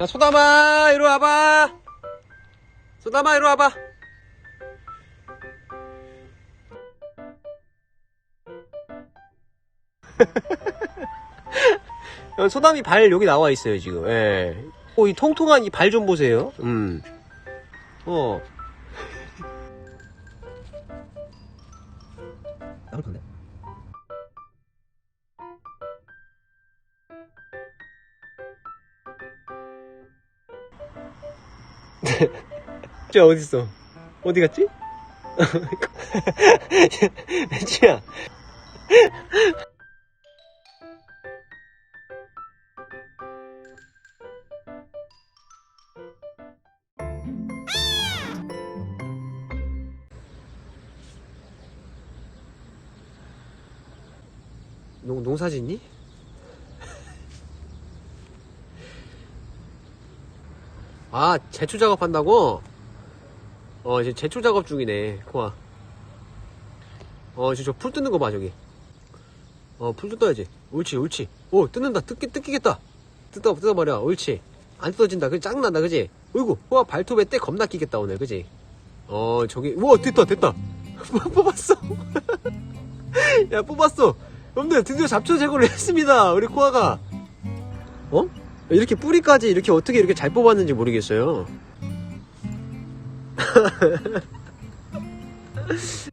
야, 소담아, 이리 와봐. 소담아, 이리 와봐. 야, 소담이 발 여기 나와 있어요, 지금. 예. 어, 이 통통한 이 발 좀 보세요. 음. 어. 나올 건데. 쟤 어딨어? 어디 갔지? 혜지야. 농, 농사 짓니? 아, 제초 작업한다고? 어, 이제 제초 작업 중이네, 코아. 어, 지금 저풀 뜯는 거 봐, 저기. 어, 풀 뜯어야지. 옳지, 옳지. 오, 뜯는다. 뜯기, 뜯기겠다. 뜯어, 뜯어버려. 옳지. 안 뜯어진다. 그 짱난다, 그지? 어이구, 코아 발톱에 때 겁나 끼겠다, 오늘, 그지? 어, 저기, 우와, 됐다, 됐다. 뽑았어. 야, 뽑았어. 여러분들, 드디어 잡초 제거를 했습니다. 우리 코아가. 어? 이렇게 뿌리까지 이렇게 어떻게 이렇게 잘 뽑았는지 모르겠어요.